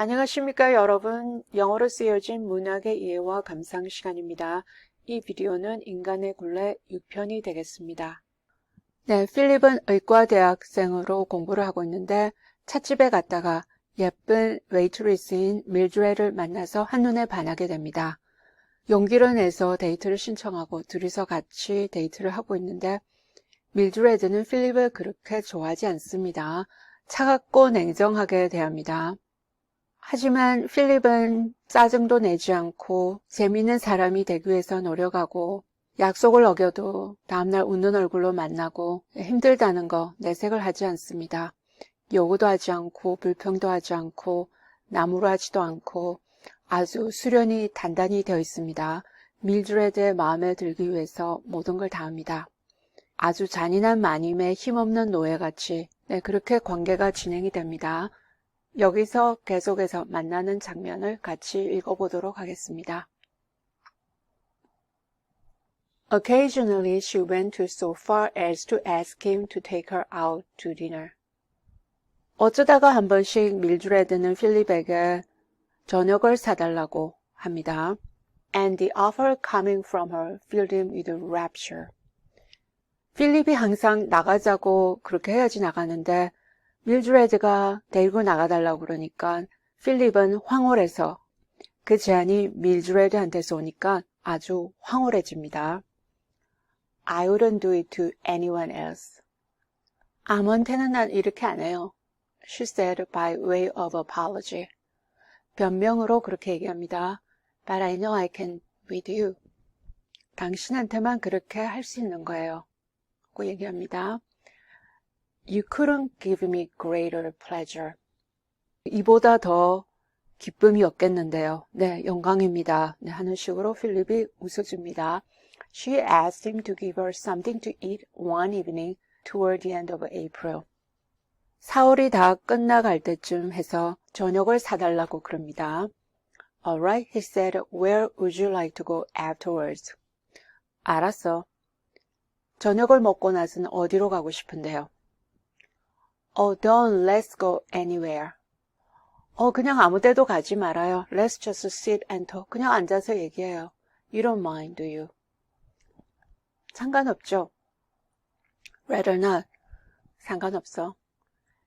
안녕하십니까 여러분 영어로 쓰여진 문학의 이해와 감상 시간입니다. 이 비디오는 인간의 굴레 6편이 되겠습니다. 네, 필립은 의과 대학생으로 공부를 하고 있는데 찻집에 갔다가 예쁜 웨이트리스인 밀드레를 만나서 한눈에 반하게 됩니다. 용기를 내서 데이트를 신청하고 둘이서 같이 데이트를 하고 있는데 밀드레드는 필립을 그렇게 좋아하지 않습니다. 차갑고 냉정하게 대합니다. 하지만 필립은 짜증도 내지 않고 재미있는 사람이 되기 위해서 노력하고 약속을 어겨도 다음날 웃는 얼굴로 만나고 힘들다는 거 내색을 하지 않습니다. 요구도 하지 않고 불평도 하지 않고 나무로 하지도 않고 아주 수련이 단단히 되어 있습니다. 밀드레드의 마음에 들기 위해서 모든 걸 다합니다. 아주 잔인한 마님의 힘없는 노예같이 네, 그렇게 관계가 진행이 됩니다. 여기서 계속해서 만나는 장면을 같이 읽어보도록 하겠습니다. Occasionally she went to so far as to ask him to take her out to dinner. 어쩌다가 한 번씩 밀드레드는 필립에게 저녁을 사달라고 합니다. And the offer coming from her filled him with rapture. 필립이 항상 나가자고 그렇게 해야지 나가는데 밀드레드가 데리고 나가달라고 그러니까 필립은 황홀해서 그 제안이 밀드레드한테서 오니까 아주 황홀해집니다. I wouldn't do it to anyone else. 아무한테는 난 이렇게 안 해요. She said by way of apology. 변명으로 그렇게 얘기합니다. But I know I can with you. 당신한테만 그렇게 할 수 있는 거예요. 고 얘기합니다. You couldn't give me greater pleasure. 이보다 더 기쁨이 없겠는데요. 네, 영광입니다. 네, 하는 식으로 필립이 웃어줍니다. She asked him to give her something to eat one evening toward the end of April. 4월이 다 끝나갈 때쯤 해서 저녁을 사달라고 그럽니다. Alright, he said, where would you like to go afterwards? 알았어. 저녁을 먹고 나서는 어디로 가고 싶은데요? Oh, don't let's go anywhere. 어, 그냥 아무 데도 가지 말아요. Let's just sit and talk. 그냥 앉아서 얘기해요. You don't mind, do you? 상관없죠. Rather not. 상관없어.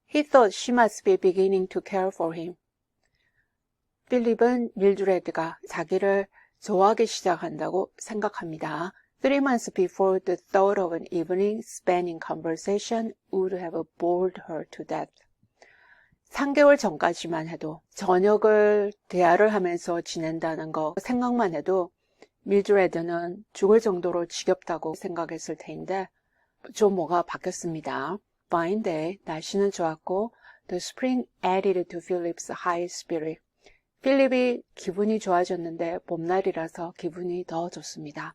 He thought she must be beginning to care for him. 필립은 밀드레드가 자기를 좋아하기 시작한다고 생각합니다. Three months before, the thought of an evening spent in conversation would have bored her to death. 3개월 전까지만 해도 저녁을 대화를 하면서 지낸다는 거 생각만 해도 밀드레드는 죽을 정도로 지겹다고 생각했을 테인데 좀 뭐가 바뀌었습니다. Fine 날씨는 좋았고 The spring added to Philip's high spirit. 필립이 기분이 좋아졌는데 봄날이라서 기분이 더 좋습니다.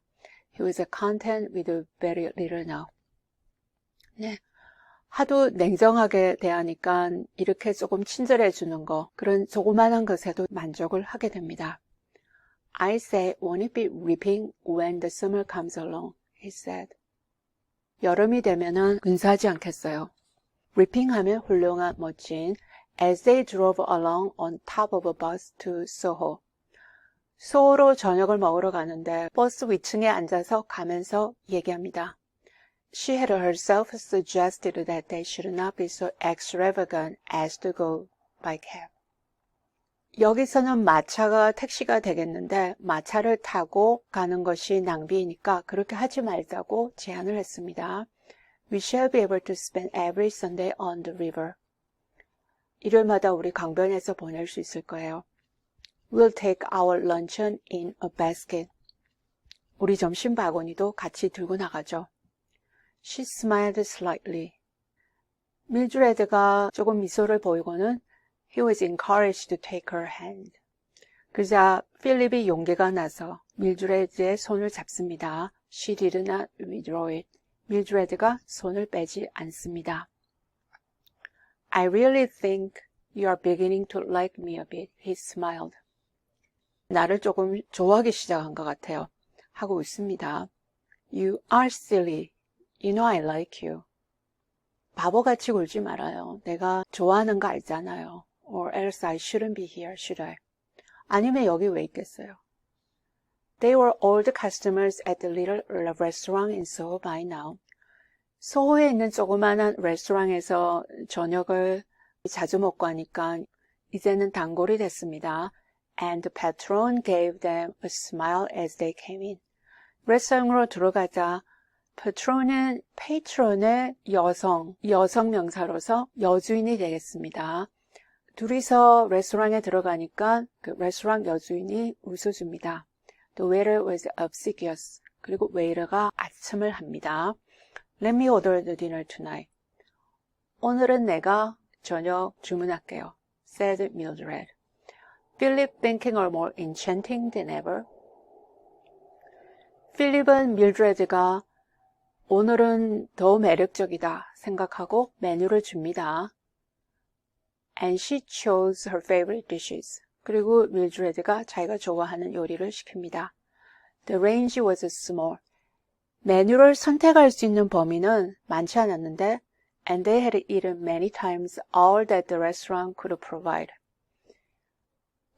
He was content with very little now. 네. 하도 냉정하게 대하니까 이렇게 조금 친절해 주는 거, 그런 조그만한 것에도 만족을 하게 됩니다. I say, won't it be ripping when the summer comes along? He said. 여름이 되면은 근사하지 않겠어요. ripping 하면 훌륭한, 멋진. As they drove along on top of a bus to Soho. 소호로 저녁을 먹으러 가는데 버스 위층에 앉아서 가면서 얘기합니다. She had herself suggested that they should not be so extravagant as to go by cab. 여기서는 마차가 택시가 되겠는데 마차를 타고 가는 것이 낭비이니까 그렇게 하지 말자고 제안을 했습니다. We shall be able to spend every Sunday on the river. 일요일마다 우리 강변에서 보낼 수 있을 거예요. We'll take our luncheon in a basket. 우리 점심 바구니도 같이 들고 나가죠. She smiled slightly. 밀드레드가 조금 미소를 보이고는 he was encouraged to take her hand. 그자 필립이 용기가 나서 밀드레드의 손을 잡습니다. She did not withdraw it. 밀드레드가 손을 빼지 않습니다. I really think you are beginning to like me a bit. He smiled. 나를 조금 좋아하기 시작한 것 같아요. 하고 웃습니다. You are silly. You know I like you. 바보같이 굴지 말아요. 내가 좋아하는 거 알잖아요. or else I shouldn't be here, should I? 아니면 여기 왜 있겠어요? They were old customers at the little restaurant in Soho by now. 소호에 있는 조그마한 레스토랑에서 저녁을 자주 먹고 하니까 이제는 단골이 됐습니다. And the patron gave them a smile as they came in. 레스토랑으로 들어가자 patron은 patron의 여성, 여성 명사로서 여주인이 되겠습니다. 둘이서 레스토랑에 들어가니까 그 레스토랑 여주인이 웃어줍니다. The waiter was obsequious. 그리고 웨이터가 아첨을 합니다. Let me order the dinner tonight. 오늘은 내가 저녁 주문할게요. said Mildred. Philip her more enchanting than ever. 필립은 밀드레드가 오늘은 더 매력적이다 생각하고 메뉴를 줍니다. And she chose her favorite dishes. 그리고 밀드레드가 자기가 좋아하는 요리를 시킵니다. The range was small. 메뉴를 선택할 수 있는 범위는 많지 않았는데 and they had eaten many times all that the restaurant could provide.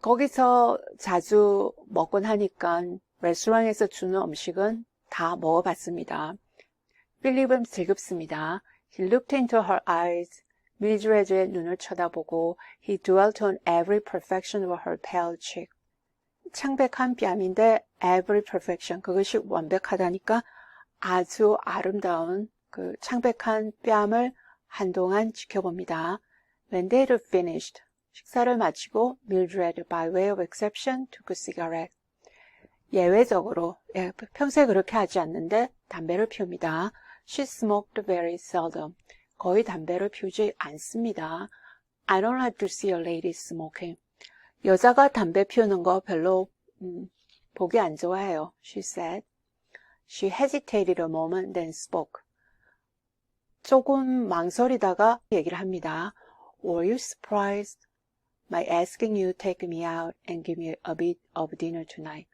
거기서 자주 먹곤 하니까 레스토랑에서 주는 음식은 다 먹어봤습니다. 필립은 즐겁습니다. He looked into her eyes. 밀드레드의 눈을 쳐다보고 he dwelt on every perfection of her pale cheek. 창백한 뺨인데 every perfection 그것이 완벽하다니까 아주 아름다운 그 창백한 뺨을 한동안 지켜봅니다. When they had finished, 식사를 마치고 Mildred, by way of exception, took a cigarette. 예외적으로, 예, 평소에 그렇게 하지 않는데 담배를 피웁니다. She smoked very seldom. 거의 담배를 피우지 않습니다. I don't like to see a lady smoking. 여자가 담배 피우는 거 별로 음, 보기 안 좋아해요. She said. She hesitated a moment, then spoke. 조금 망설이다가 얘기를 합니다. Were you surprised? My asking you take me out and give me a bit of dinner tonight.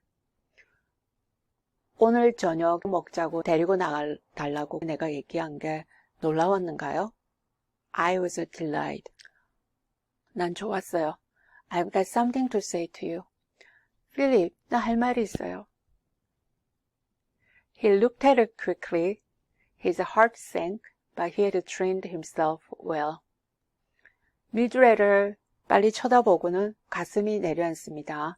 오늘 저녁 먹자고 데리고 나달라고 내가 얘기한 게 놀라웠는가요? I was delighted. 난 좋았어요. I've got something to say to you. 필립, 나 할 말이 있어요. He looked at her quickly. His heart sank, but he had trained himself well. 밀드레를 빨리 쳐다보고는 가슴이 내려앉습니다.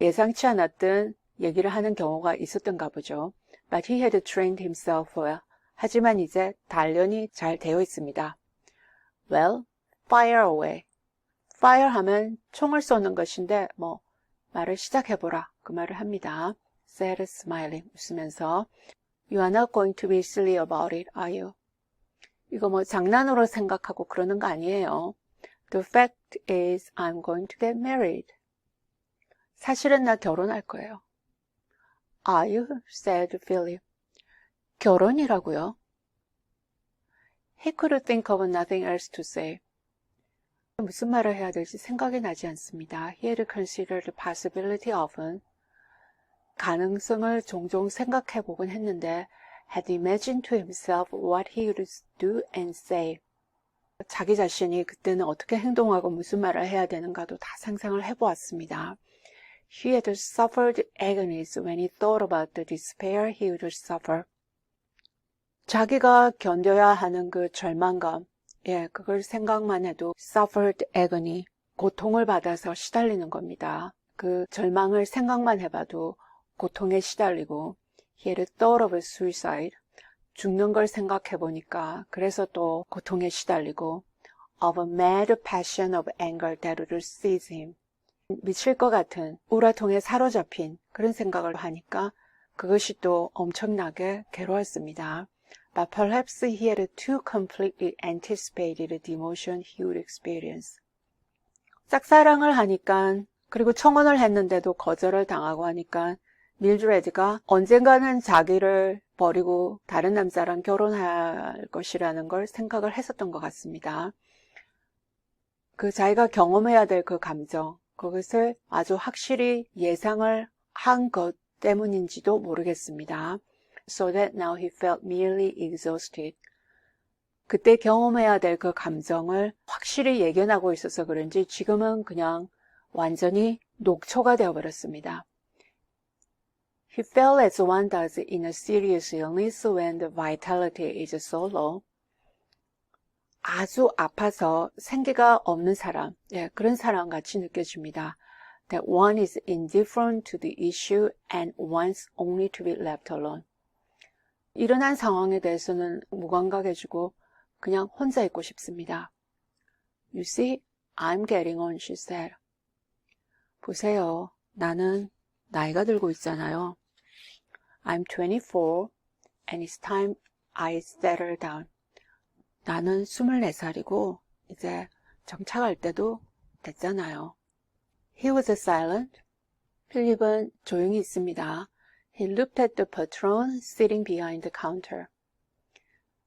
예상치 않았던 얘기를 하는 경우가 있었던가 보죠. But he had trained himself well. 하지만 이제 단련이 잘 되어 있습니다. Well, fire away. fire 하면 총을 쏘는 것인데 뭐 말을 시작해보라 그 말을 합니다. said smiling 웃으면서 You are not going to be silly about it, are you? 이거 뭐 장난으로 생각하고 그러는 거 아니에요. The fact is I'm going to get married. 사실은 나 결혼할 거예요. Are you? said Philip. 결혼이라고요? He could think of nothing else to say. 무슨 말을 해야 될지 생각이 나지 않습니다. He had considered the possibility often. 가능성을 종종 생각해 보곤 했는데 had imagined to himself what he would do and say. 자기 자신이 그때는 어떻게 행동하고 무슨 말을 해야 되는가도 다 상상을 해보았습니다. He had suffered agonies when he thought about the despair he would suffer. 자기가 견뎌야 하는 그 절망감, 예, 그걸 생각만 해도 suffered agony, 고통을 받아서 시달리는 겁니다. 그 절망을 생각만 해봐도 고통에 시달리고 he had thought of suicide, 죽는 걸 생각해 보니까 그래서 또 고통에 시달리고 of a mad passion of anger that would seize him. 미칠 것 같은 우라통에 사로잡힌 그런 생각을 하니까 그것이 또 엄청나게 괴로웠습니다. But perhaps he had too completely anticipated the emotion he would experience. 짝사랑을 하니까 그리고 청혼을 했는데도 거절을 당하고 하니까 밀드레드가 언젠가는 자기를 버리고 다른 남자랑 결혼할 것이라는 걸 생각을 했었던 것 같습니다. 그 자기가 경험해야 될 그 감정, 그것을 아주 확실히 예상을 한 것 때문인지도 모르겠습니다. So that now he felt merely exhausted. 그때 경험해야 될 그 감정을 확실히 예견하고 있어서 그런지 지금은 그냥 완전히 녹초가 되어버렸습니다. He felt as one does in a serious illness when the vitality is so low. 아주 아파서 생기가 없는 사람, 예, 그런 사람 같이 느껴집니다. That one is indifferent to the issue and wants only to be left alone. 일어난 상황에 대해서는 무감각해지고 그냥 혼자 있고 싶습니다. You see, I'm getting on, she said. 보세요. 나는 나이가 들고 있잖아요. I'm 24 and it's time I settle down. 나는 24살이고 이제 정착할 때도 됐잖아요. He was silent. 필립은 조용히 있습니다. He looked at the patron sitting behind the counter.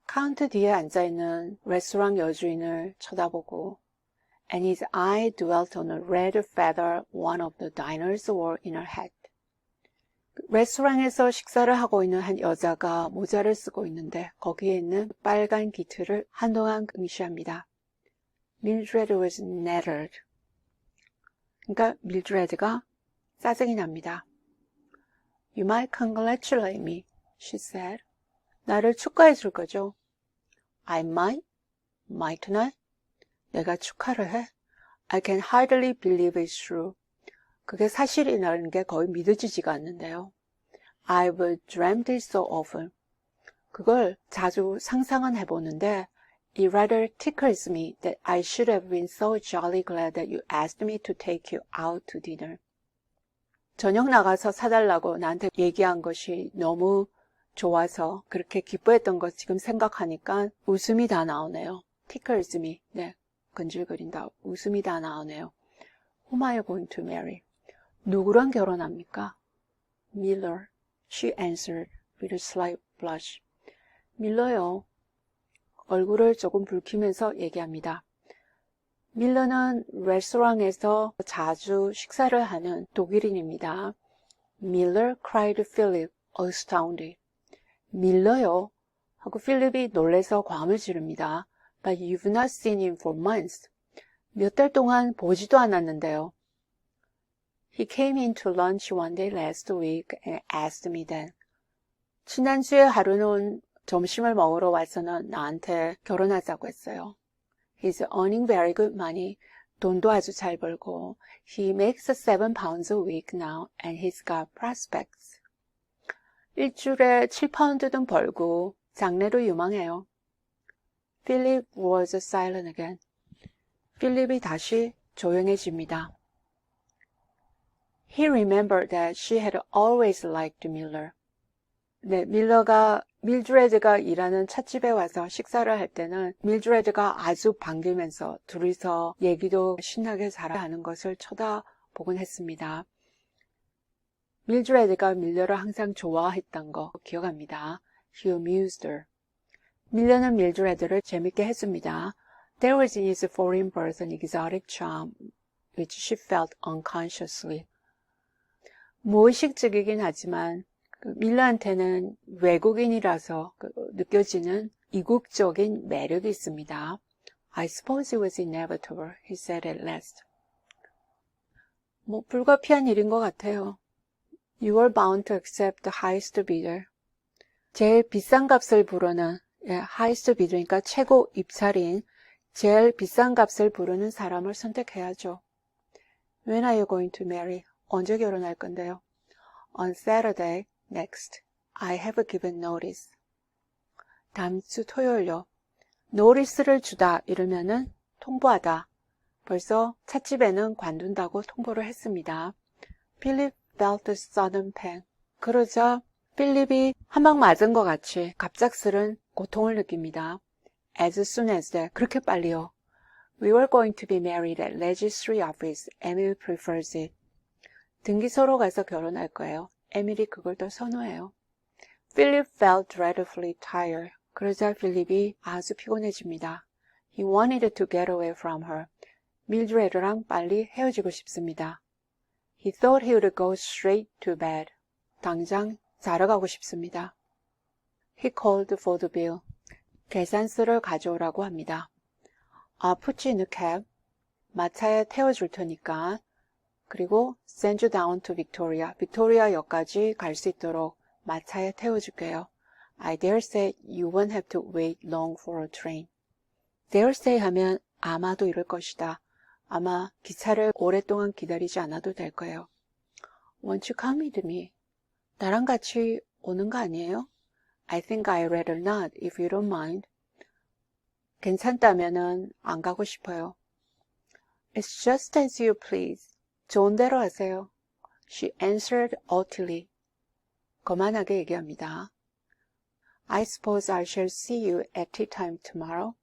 카운터 뒤에 앉아있는 레스토랑 여주인을 쳐다보고 and his eye dwelt on a red feather one of the diners wore in her hat. 레스토랑에서 식사를 하고 있는 한 여자가 모자를 쓰고 있는데 거기에 있는 빨간 기틀을 한동안 응시합니다. Mildred was nettled. 그러니까 밀드레드가 짜증이 납니다. You might congratulate me, she said. 나를 축하해 줄 거죠? I might, mightn't I? 내가 축하를 해? I can hardly believe it's true. 그게 사실이라는 게 거의 믿어지지가 않는데요. I've dreamt it so often. 그걸 자주 상상은 해보는데 It rather tickles me that I should have been so jolly glad that you asked me to take you out to dinner. 저녁 나가서 사달라고 나한테 얘기한 것이 너무 좋아서 그렇게 기뻐했던 것 지금 생각하니까 웃음이 다 나오네요. tickles me. 네, 근질거린다. 웃음이 다 나오네요. Whom are you going to marry? 누구랑 결혼합니까? Miller. She answered with a slight blush. 밀러요. 얼굴을 조금 붉히면서 얘기합니다. 밀러는 레스토랑에서 자주 식사를 하는 독일인입니다. Miller cried Philip, astounded. 밀러요? 하고 필립이 놀래서 과음을 지릅니다. But you've not seen him for months. 몇 달 동안 보지도 않았는데요. He came in to lunch one day last week and asked me then. 지난주에 하루는 점심을 먹으러 와서는 나한테 결혼하자고 했어요. He's earning very good money. 돈도 아주 잘 벌고. He makes seven pounds a week now and he's got prospects. 일주일에 7파운드든 벌고 장래도 유망해요. Philip was silent again. 필립이 다시 조용해집니다. He remembered that she had always liked Miller. 네, 밀러가 밀드레드가 일하는 찻집에 와서 식사를 할 때는 밀드레드가 아주 반기면서 둘이서 얘기도 신나게 잘하는 것을 쳐다보곤 했습니다. 밀드레드가 밀러를 항상 좋아했던 거 기억합니다. He amused her. 밀러는 밀드레드를 재밌게 했습니다. There was in his foreign birth an exotic charm which she felt unconsciously. 무의식적이긴 하지만 그 밀러한테는 외국인이라서 그 느껴지는 이국적인 매력이 있습니다. I suppose it was inevitable, he said at last. 뭐 불가피한 일인 것 같아요. You were bound to accept the highest bidder. 제일 비싼 값을 부르는 예, highest bidder니까 최고 입찰인 제일 비싼 값을 부르는 사람을 선택해야죠. When are you going to marry? 언제 결혼할 건데요? On Saturday, next. I have given notice. 다음 주 토요일요. 노리스를 주다 이러면은 통보하다. 벌써 찻집에는 관둔다고 통보를 했습니다. 필립 felt sudden pang. 그러자 필립이 한 방 맞은 것 같이 갑작스런 고통을 느낍니다. As soon as that. 그렇게 빨리요. We were going to be married at registry office. Emil prefers it. 등기소로 가서 결혼할 거예요. 에밀이 그걸 더 선호해요. Philip felt dreadfully tired. 그러자 필립이 아주 피곤해집니다. He wanted to get away from her. 밀드레드랑 빨리 헤어지고 싶습니다. He thought he would go straight to bed. 당장 자러 가고 싶습니다. He called for the bill. 계산서를 가져오라고 합니다. I'll put you in a cab. 마차에 태워줄 테니까. 그리고 send you down to Victoria. 빅토리아 역까지 갈 수 있도록 마차에 태워줄게요. I dare say you won't have to wait long for a train. dare say 하면 아마도 이럴 것이다. 아마 기차를 오랫동안 기다리지 않아도 될 거예요. Won't you come with me? 나랑 같이 오는 거 아니에요? I think I'd rather not if you don't mind. 괜찮다면은 안 가고 싶어요. It's just as you please. 좋은 대로 하세요. She answered haughtily. 거만하게 얘기합니다. I suppose I shall see you at tea time tomorrow.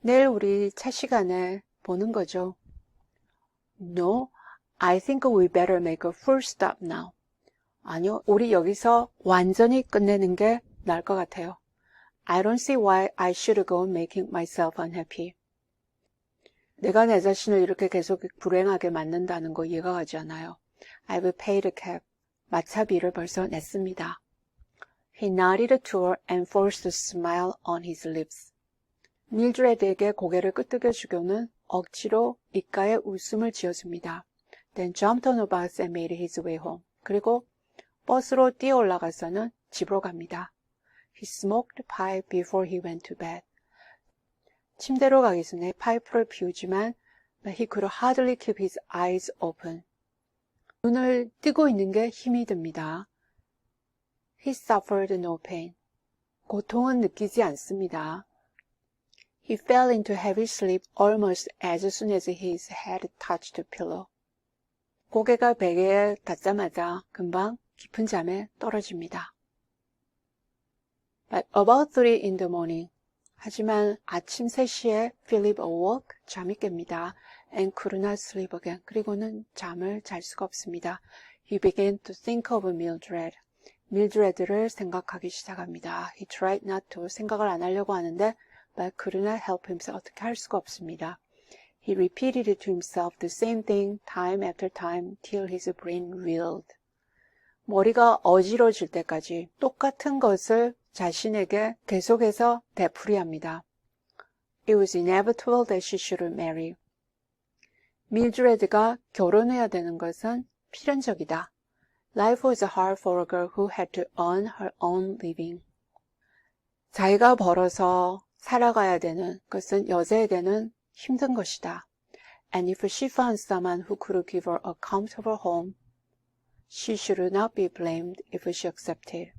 내일 우리 차 시간에 보는 거죠. No, I think we better make a full stop now. 아니요, 우리 여기서 완전히 끝내는 게 나을 것 같아요. I don't see why I should go making myself unhappy. 내가 내 자신을 이렇게 계속 불행하게 만든다는 거 이해가 가지 않아요. I've paid a cab. 마차비를 벌써 냈습니다. He nodded to her and forced a smile on his lips. 밀드레드에게 고개를 끄덕여 주고는 억지로 입가에 웃음을 지어줍니다. Then jumped on a bus and made his way home. 그리고 버스로 뛰어 올라가서는 집으로 갑니다. He smoked a pipe before he went to bed. 침대로 가기 전에 파이프를 피우지만 but he could hardly keep his eyes open. 눈을 뜨고 있는 게 힘이 듭니다. He suffered no pain. 고통은 느끼지 않습니다. He fell into heavy sleep almost as soon as his head touched the pillow. 고개가 베개에 닿자마자 금방 깊은 잠에 떨어집니다. But about three in the morning. 하지만 아침 3시에 Philip awoke, 잠이 깹니다. And could not sleep again. 그리고는 잠을 잘 수가 없습니다. He began to think of Mildred. 밀드레드를 생각하기 시작합니다. He tried not to 생각을 안 하려고 하는데 but could not help himself. 어떻게 할 수가 없습니다. He repeated to himself the same thing time after time till his brain reeled. 머리가 어지러질 때까지 똑같은 것을 자신에게 계속해서 되풀이합니다. It was inevitable that she should marry. 밀드레드가 결혼해야 되는 것은 필연적이다. Life was hard for a girl who had to earn her own living. 자기가 벌어서 살아가야 되는 것은 여자에게는 힘든 것이다. And if she found someone who could give her a comfortable home, she should not be blamed if she accepted.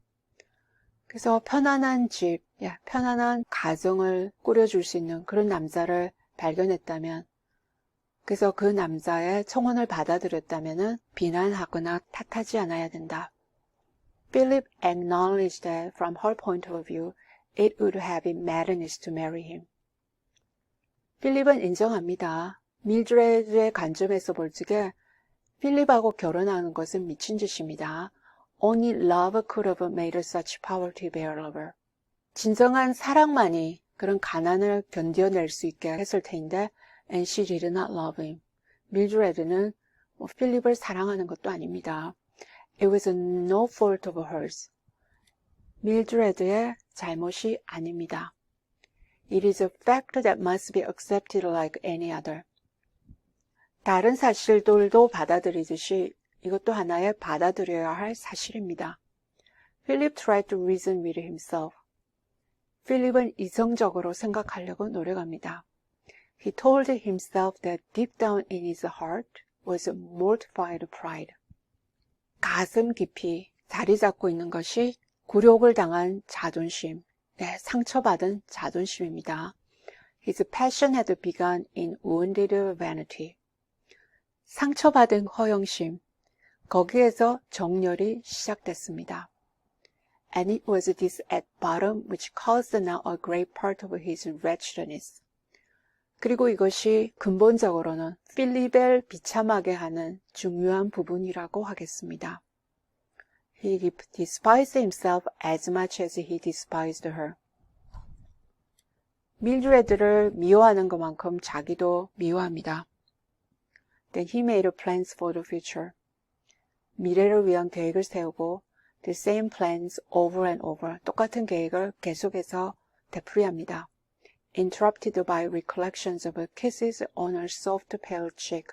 그래서 편안한 집, 야, 편안한 가정을 꾸려줄 수 있는 그런 남자를 발견했다면, 그래서 그 남자의 청혼을 받아들였다면 비난하거나 탓하지 않아야 된다. Philip acknowledged that from her point of view, it would have been madness to marry him. 필립은 인정합니다. 밀드레드의 관점에서 볼 적에 필립하고 결혼하는 것은 미친 짓입니다. Only love could have made such poverty bearable. 진정한 사랑만이 그런 가난을 견뎌낼 수 있게 했을 테인데 and she did not love him. 밀드레드는 뭐 필립을 사랑하는 것도 아닙니다. It was no fault of hers. 밀드레드의 잘못이 아닙니다. It is a fact that must be accepted like any other. 다른 사실들도 받아들이듯이 이것도 하나의 받아들여야 할 사실입니다. Philip tried to reason with himself. 필립은 이성적으로 생각하려고 노력합니다. He told himself that deep down in his heart was mortified pride. 가슴 깊이 자리 잡고 있는 것이 굴욕을 당한 자존심, 네, 상처받은 자존심입니다. His passion had begun in wounded vanity. 상처받은 허영심, 거기에서 정열이 시작됐습니다. And it was this at bottom which caused now a great part of his wretchedness. 그리고 이것이 근본적으로는 필립을 비참하게 하는 중요한 부분이라고 하겠습니다. He despised himself as much as he despised her. 밀드레드를 미워하는 것만큼 자기도 미워합니다. Then he made plans for the future. 미래를 위한 계획을 세우고 the same plans over and over 똑같은 계획을 계속해서 되풀이합니다. Interrupted by recollections of kisses on her soft pale cheek.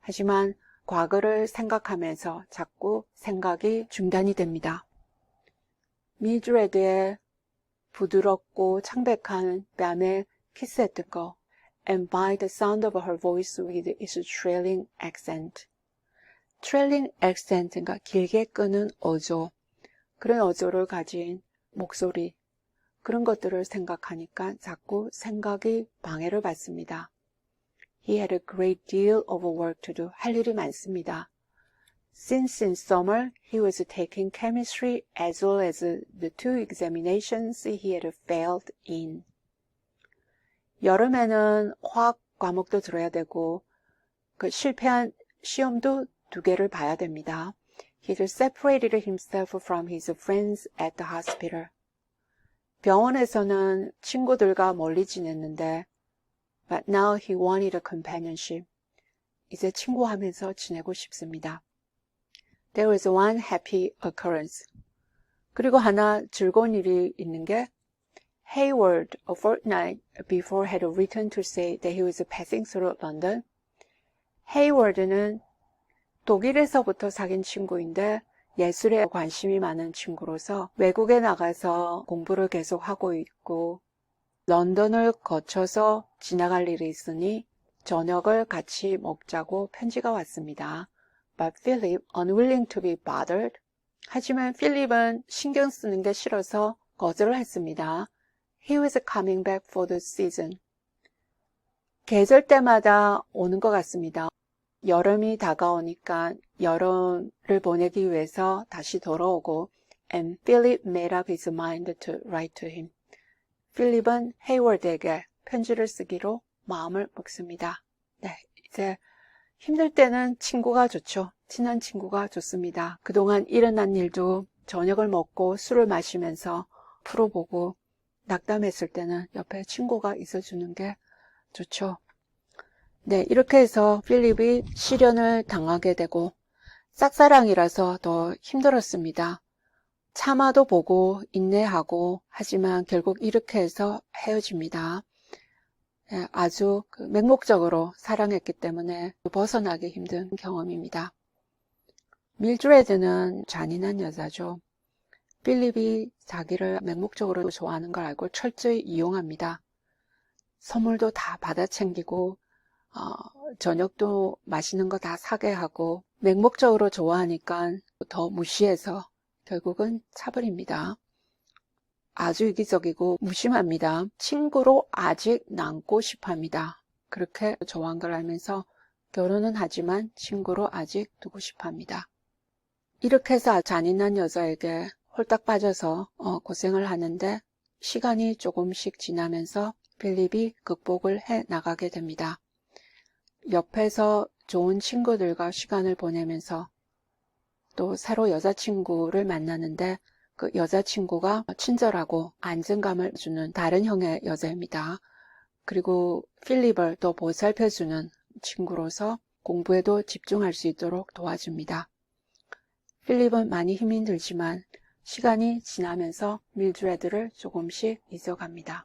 하지만 과거를 생각하면서 자꾸 생각이 중단이 됩니다. 미드레드의 부드럽고 창백한 뺨에 키스했던 거 and by the sound of her voice with its trailing accent. Trailing accent인가 길게 끄는 어조 그런 어조를 가진 목소리 그런 것들을 생각하니까 자꾸 생각이 방해를 받습니다. He had a great deal of work to do. 할 일이 많습니다. Since in summer he was taking chemistry as well as the two examinations he had failed in. 여름에는 화학 과목도 들어야 되고 그 실패한 시험도 두 개를 봐야 됩니다. He had separated himself from his friends at the hospital. 병원에서는 친구들과 멀리 지냈는데 But now he wanted a companionship. 이제 친구하면서 지내고 싶습니다. There was one happy occurrence. 그리고 하나 즐거운 일이 있는 게 Hayward, a fortnight before, had written to say that he was passing through London. Hayward는 독일에서부터 사귄 친구인데 예술에 관심이 많은 친구로서 외국에 나가서 공부를 계속 하고 있고 런던을 거쳐서 지나갈 일이 있으니 저녁을 같이 먹자고 편지가 왔습니다. But Philip, unwilling to be bothered. 하지만 필립은 신경 쓰는 게 싫어서 거절을 했습니다. He was coming back for the season. 계절 때마다 오는 것 같습니다. 여름이 다가오니까 여름을 보내기 위해서 다시 돌아오고 and Philip made up his mind to write to him. 필립은 헤이월드에게 편지를 쓰기로 마음을 먹습니다. 네, 이제 힘들 때는 친구가 좋죠. 친한 친구가 좋습니다. 그동안 일어난 일도 저녁을 먹고 술을 마시면서 풀어보고 낙담했을 때는 옆에 친구가 있어주는 게 좋죠. 네, 이렇게 해서 필립이 시련을 당하게 되고 짝사랑이라서 더 힘들었습니다. 참아도 보고 인내하고 하지만 결국 이렇게 해서 헤어집니다. 예, 아주 그 맹목적으로 사랑했기 때문에 벗어나기 힘든 경험입니다. 밀드레드는 잔인한 여자죠. 필립이 자기를 맹목적으로 좋아하는 걸 알고 철저히 이용합니다. 선물도 다 받아 챙기고 어, 저녁도 맛있는 거 다 사게 하고 맹목적으로 좋아하니까 더 무시해서 결국은 차버립니다. 아주 이기적이고 무심합니다. 친구로 아직 남고 싶어 합니다. 그렇게 좋아한 걸 알면서 결혼은 하지만 친구로 아직 두고 싶어 합니다. 이렇게 해서 잔인한 여자에게 홀딱 빠져서 어, 고생을 하는데 시간이 조금씩 지나면서 필립이 극복을 해 나가게 됩니다. 옆에서 좋은 친구들과 시간을 보내면서 또 새로 여자친구를 만나는데 그 여자친구가 친절하고 안정감을 주는 다른 형의 여자입니다. 그리고 필립을 또 보살펴주는 친구로서 공부에도 집중할 수 있도록 도와줍니다. 필립은 많이 힘이 들지만 시간이 지나면서 밀드레드를 조금씩 잊어갑니다.